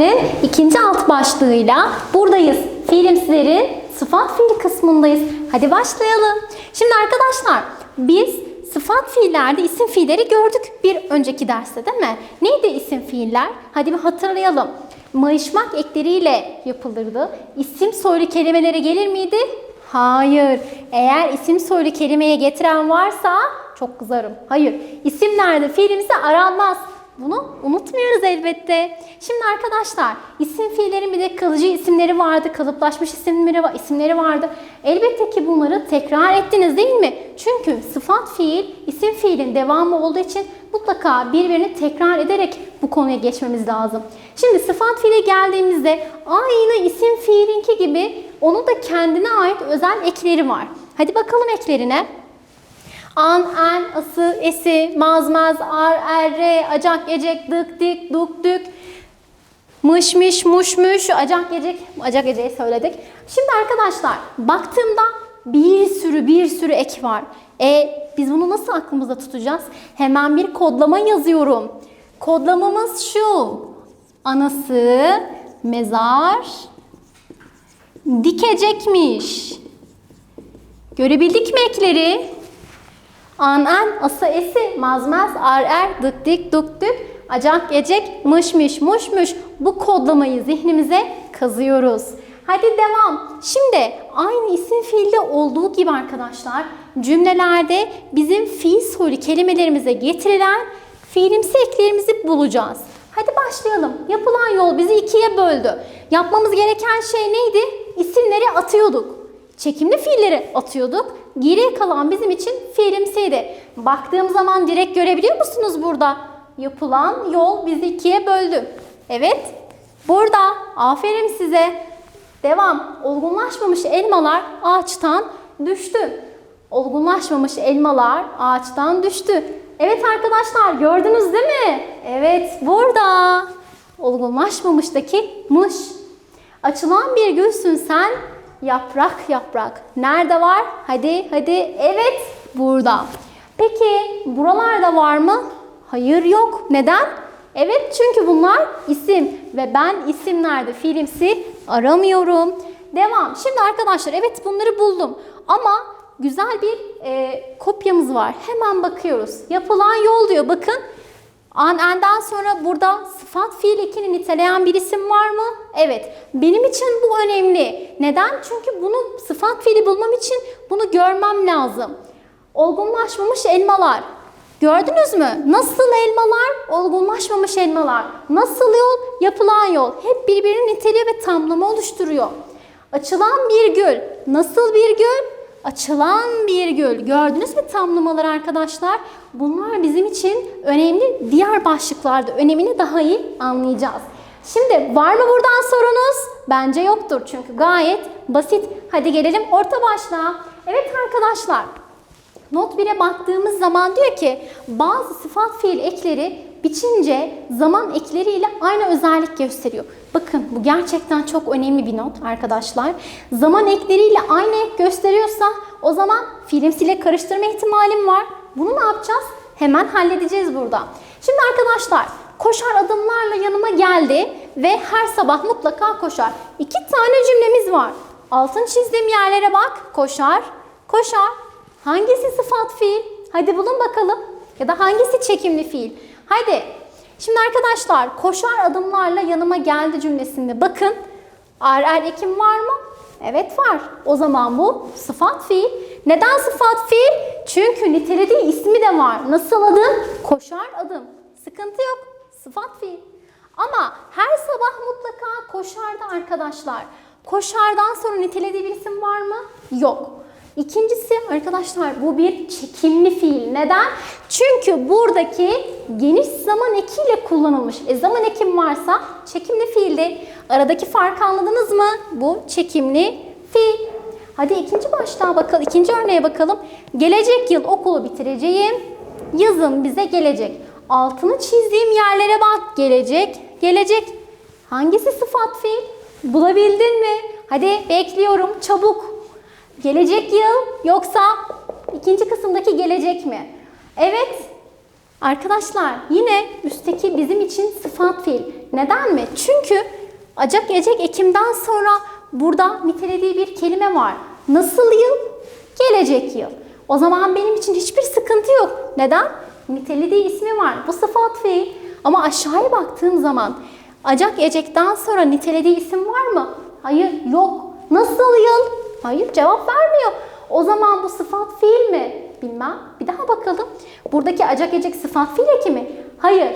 dersinin ikinci alt başlığıyla buradayız. Fiilimsilerin sıfat fiil kısmındayız. Hadi başlayalım. Şimdi arkadaşlar biz sıfat fiillerde isim fiilleri gördük bir önceki derste değil mi? Neydi isim fiiller? Hadi bir hatırlayalım. Mayışmak ekleriyle yapılırdı. İsim soylu kelimelere gelir miydi? Hayır. Eğer isim soylu kelimeye getiren varsa çok kızarım. Hayır. İsimlerde fiilimizi aranmaz. Bunu unutmuyoruz elbette. Şimdi arkadaşlar isim fiillerin bir de kalıcı isimleri vardı, kalıplaşmış isimleri, isimleri vardı. Elbette ki bunları tekrar ettiniz değil mi? Çünkü sıfat fiil isim fiilin devamı olduğu için mutlaka birbirini tekrar ederek bu konuya geçmemiz lazım. Şimdi sıfat fiile geldiğimizde aynı isim fiilinki gibi onun da kendine ait özel ekleri var. Hadi bakalım eklerine. An, en, ısı, esi, mazmaz, ar, er, re, acak, ecek, dık, dik, duk, dük, mış, miş, muş, müş, acak, ecek, acak, eceği söyledik. Şimdi arkadaşlar baktığımda bir sürü bir sürü ek var. E biz bunu nasıl aklımızda tutacağız? Hemen bir kodlama yazıyorum. Kodlamamız şu. Anası mezar dikecekmiş. Görebildik mi ekleri? An en, ası esi, mazmaz, ar er, dık dik, duk dük, acak gecek, mış mış, muş muş. Bu kodlamayı zihnimize kazıyoruz. Hadi devam. Şimdi aynı isim fiilde olduğu gibi arkadaşlar cümlelerde bizim fiil soylu kelimelerimize getirilen fiilimsi eklerimizi bulacağız. Hadi başlayalım. Yapılan yol bizi ikiye böldü. Yapmamız gereken şey neydi? İsimleri atıyorduk. Çekimli fiilleri atıyorduk. Geriye kalan bizim için fiilimsiydi. Baktığım zaman direkt görebiliyor musunuz burada? Yapılan yol bizi ikiye böldü. Evet. Burada aferin size. Devam. Olgunlaşmamış elmalar ağaçtan düştü. Olgunlaşmamış elmalar ağaçtan düştü. Evet arkadaşlar gördünüz değil mi? Evet burada. Olgunlaşmamıştaki mış. Açılan bir gülsün sen yaprak yaprak. Nerede var? Hadi hadi. Evet burada. Peki buralarda var mı? Hayır yok. Neden? Evet çünkü bunlar isim ve ben isimlerde fiilimsi aramıyorum. Devam. Şimdi arkadaşlar evet bunları buldum ama güzel bir e, kopyamız var. Hemen bakıyoruz. Yapılan yol diyor. Bakın An enden sonra burada sıfat fiil ekini niteleyen bir isim var mı? Evet. Benim için bu önemli. Neden? Çünkü bunu sıfat fiili bulmam için bunu görmem lazım. Olgunlaşmamış elmalar. Gördünüz mü? Nasıl elmalar? Olgunlaşmamış elmalar. Nasıl yol? Yapılan yol. Hep birbirini niteliyor ve tamlama oluşturuyor. Açılan bir gül. Nasıl bir gül? Açılan bir gül. Gördünüz mü tamlamaları arkadaşlar? Bunlar bizim için önemli. Diğer başlıklarda önemini daha iyi anlayacağız. Şimdi var mı buradan sorunuz? Bence yoktur çünkü gayet basit. Hadi gelelim orta başlığa. Evet arkadaşlar. Not 1'e baktığımız zaman diyor ki bazı sıfat fiil ekleri biçince zaman ekleriyle aynı özellik gösteriyor. Bakın bu gerçekten çok önemli bir not arkadaşlar. Zaman ekleriyle aynı ek gösteriyorsa o zaman fiilimsiyle karıştırma ihtimalim var. Bunu ne yapacağız? Hemen halledeceğiz burada. Şimdi arkadaşlar koşar adımlarla yanıma geldi ve her sabah mutlaka koşar. İki tane cümlemiz var. Altın çizdiğim yerlere bak. Koşar, koşar. Hangisi sıfat fiil? Hadi bulun bakalım. Ya da hangisi çekimli fiil? Haydi. Şimdi arkadaşlar koşar adımlarla yanıma geldi cümlesinde bakın. Ar er ekim var mı? Evet var. O zaman bu sıfat fiil. Neden sıfat fiil? Çünkü nitelediği ismi de var. Nasıl adım? Koşar adım. Sıkıntı yok. Sıfat fiil. Ama her sabah mutlaka koşardı arkadaşlar. Koşardan sonra nitelediği bir isim var mı? Yok. İkincisi arkadaşlar bu bir çekimli fiil. Neden? Çünkü buradaki geniş zaman ekiyle kullanılmış. E zaman ekim varsa çekimli fiildir. Aradaki farkı anladınız mı? Bu çekimli fiil. Hadi ikinci başlığa bakalım. ikinci örneğe bakalım. Gelecek yıl okulu bitireceğim. Yazın bize gelecek. Altını çizdiğim yerlere bak. Gelecek, gelecek. Hangisi sıfat fiil? Bulabildin mi? Hadi bekliyorum. Çabuk. Gelecek yıl yoksa ikinci kısımdaki gelecek mi? Evet. Arkadaşlar yine üstteki bizim için sıfat fiil. Neden mi? Çünkü acak ecek ekimden sonra burada nitelediği bir kelime var. Nasıl yıl? Gelecek yıl. O zaman benim için hiçbir sıkıntı yok. Neden? Nitelediği ismi var. Bu sıfat fiil. Ama aşağıya baktığım zaman acak ecekten sonra nitelediği isim var mı? Hayır yok. Nasıl yıl? Hayır cevap vermiyor. O zaman bu sıfat fiil mi? Bilmem. Bir daha bakalım. Buradaki acak ecek sıfat fiil eki mi? Hayır.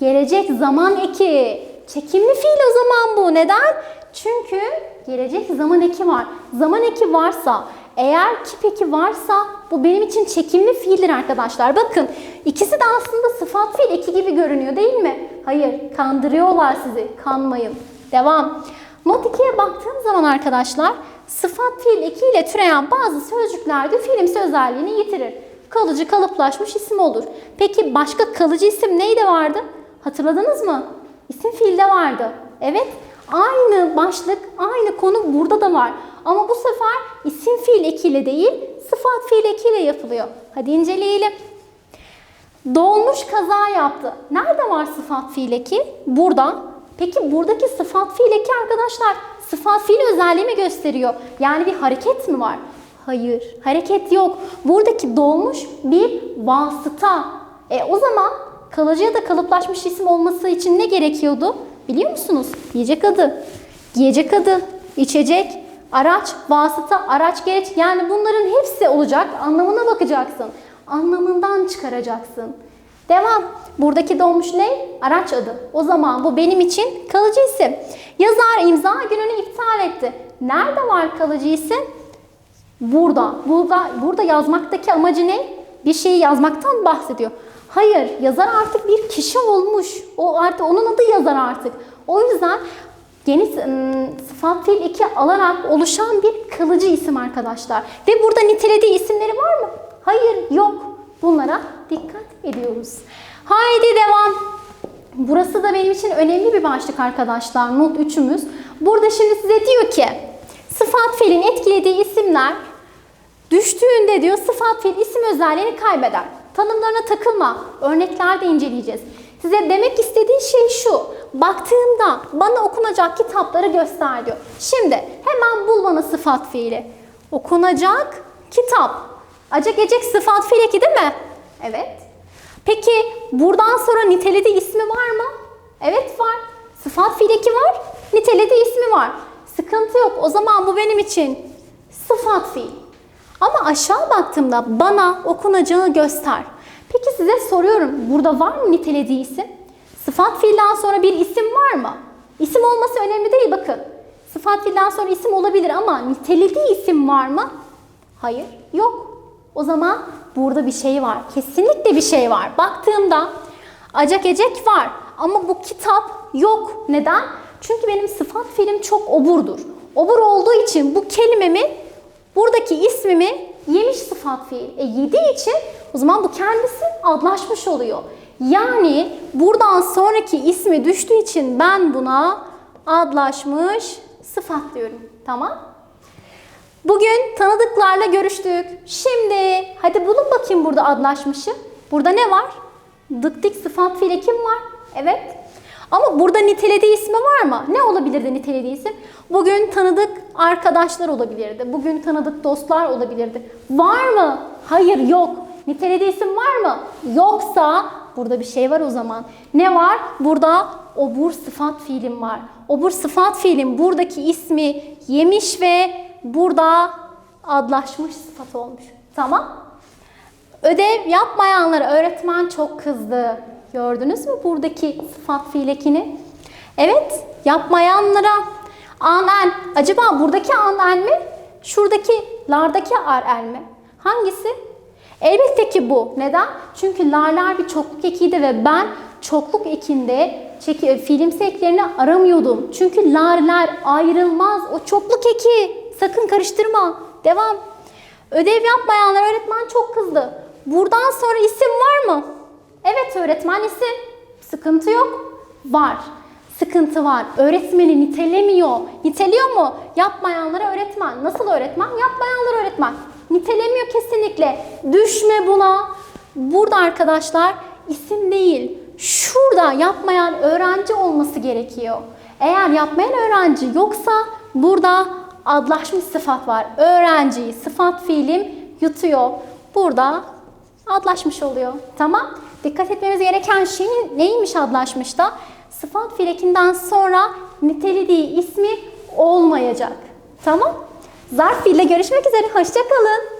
Gelecek zaman eki. Çekimli fiil o zaman bu. Neden? Çünkü gelecek zaman eki var. Zaman eki varsa, eğer kip eki varsa bu benim için çekimli fiildir arkadaşlar. Bakın ikisi de aslında sıfat fiil eki gibi görünüyor değil mi? Hayır. Kandırıyorlar sizi. Kanmayın. Devam. Not 2'ye baktığım zaman arkadaşlar sıfat fiil eki ile türeyen bazı sözcüklerde fiilimsi özelliğini yitirir. Kalıcı kalıplaşmış isim olur. Peki başka kalıcı isim neydi vardı? Hatırladınız mı? İsim fiilde vardı. Evet. Aynı başlık, aynı konu burada da var. Ama bu sefer isim fiil ekiyle değil, sıfat fiil ekiyle yapılıyor. Hadi inceleyelim. Dolmuş kaza yaptı. Nerede var sıfat fiil eki? Burada. Peki buradaki sıfat fiil eki arkadaşlar sıfat fiil özelliği mi gösteriyor? Yani bir hareket mi var? Hayır, hareket yok. Buradaki dolmuş bir vasıta. E o zaman kalıcı ya da kalıplaşmış isim olması için ne gerekiyordu? Biliyor musunuz? Yiyecek adı, giyecek adı, içecek, araç, vasıta, araç, gereç. Yani bunların hepsi olacak. Anlamına bakacaksın. Anlamından çıkaracaksın. Devam. Buradaki dolmuş ne? Araç adı. O zaman bu benim için kalıcı isim. Yazar imza gününü iptal etti. Nerede var kalıcı isim? Burada. Burada, burada yazmaktaki amacı ne? Bir şeyi yazmaktan bahsediyor. Hayır, yazar artık bir kişi olmuş. O artık onun adı yazar artık. O yüzden ım, sıfat fiil iki alarak oluşan bir kalıcı isim arkadaşlar. Ve burada nitelediği isimleri var mı? Hayır, yok. Bunlara dikkat ediyoruz. Haydi devam. Burası da benim için önemli bir başlık arkadaşlar. Not 3'ümüz. Burada şimdi size diyor ki sıfat fiilin etkilediği isimler düştüğünde diyor sıfat fiil isim özelliğini kaybeder. Tanımlarına takılma. Örneklerde inceleyeceğiz. Size demek istediği şey şu. Baktığımda bana okunacak kitapları göster diyor. Şimdi hemen bul bana sıfat fiili. Okunacak kitap. Acak ecek sıfat fiil eki değil mi? Evet. Peki buradan sonra nitelediği ismi var mı? Evet var. Sıfat fiil eki var. Nitelediği ismi var. Sıkıntı yok. O zaman bu benim için sıfat fiil. Ama aşağı baktığımda bana okunacağı göster. Peki size soruyorum. Burada var mı nitelediği isim? Sıfat fiilden sonra bir isim var mı? İsim olması önemli değil bakın. Sıfat fiilden sonra isim olabilir ama nitelediği isim var mı? Hayır, yok. O zaman burada bir şey var. Kesinlikle bir şey var. Baktığımda acak ecek var ama bu kitap yok. Neden? Çünkü benim sıfat fiilim çok oburdur. Obur olduğu için bu kelimemi buradaki ismimi yemiş sıfat fiil. E yediği için o zaman bu kendisi adlaşmış oluyor. Yani buradan sonraki ismi düştüğü için ben buna adlaşmış sıfat diyorum. Tamam? Bugün tanıdıklarla görüştük. Şimdi hadi bulun bakayım burada adlaşmışı. Burada ne var? Dık dik sıfat fiili kim var? Evet. Ama burada nitelediği ismi var mı? Ne olabilirdi nitelediği isim? Bugün tanıdık arkadaşlar olabilirdi. Bugün tanıdık dostlar olabilirdi. Var mı? Hayır yok. Nitelediği isim var mı? Yoksa burada bir şey var o zaman. Ne var? Burada obur sıfat fiilim var. Obur sıfat fiilim buradaki ismi yemiş ve burada adlaşmış sıfat olmuş. Tamam. Ödev yapmayanlara öğretmen çok kızdı. Gördünüz mü buradaki sıfat fiil ekini? Evet, yapmayanlara anen. Acaba buradaki anen mi? Şuradaki lardaki arel mi? Hangisi? Elbette ki bu. Neden? Çünkü larlar bir çokluk ekiydi ve ben çokluk ekinde çeki, fiilimsi eklerini aramıyordum. Çünkü larlar ayrılmaz. O çokluk eki. Sakın karıştırma. Devam. Ödev yapmayanlar öğretmen çok kızdı. Buradan sonra isim var mı? Evet öğretmen isim. Sıkıntı yok. Var. Sıkıntı var. Öğretmeni nitelemiyor. Niteliyor mu? Yapmayanlara öğretmen. Nasıl öğretmen? Yapmayanlara öğretmen. Nitelemiyor kesinlikle. Düşme buna. Burada arkadaşlar isim değil. Şurada yapmayan öğrenci olması gerekiyor. Eğer yapmayan öğrenci yoksa burada adlaşmış sıfat var. Öğrenciyi sıfat fiilim yutuyor. Burada adlaşmış oluyor. Tamam? Dikkat etmemiz gereken şey neymiş adlaşmışta? Sıfat fiilekinden sonra nitelediği ismi olmayacak. Tamam? Zarf fiille görüşmek üzere. Hoşçakalın.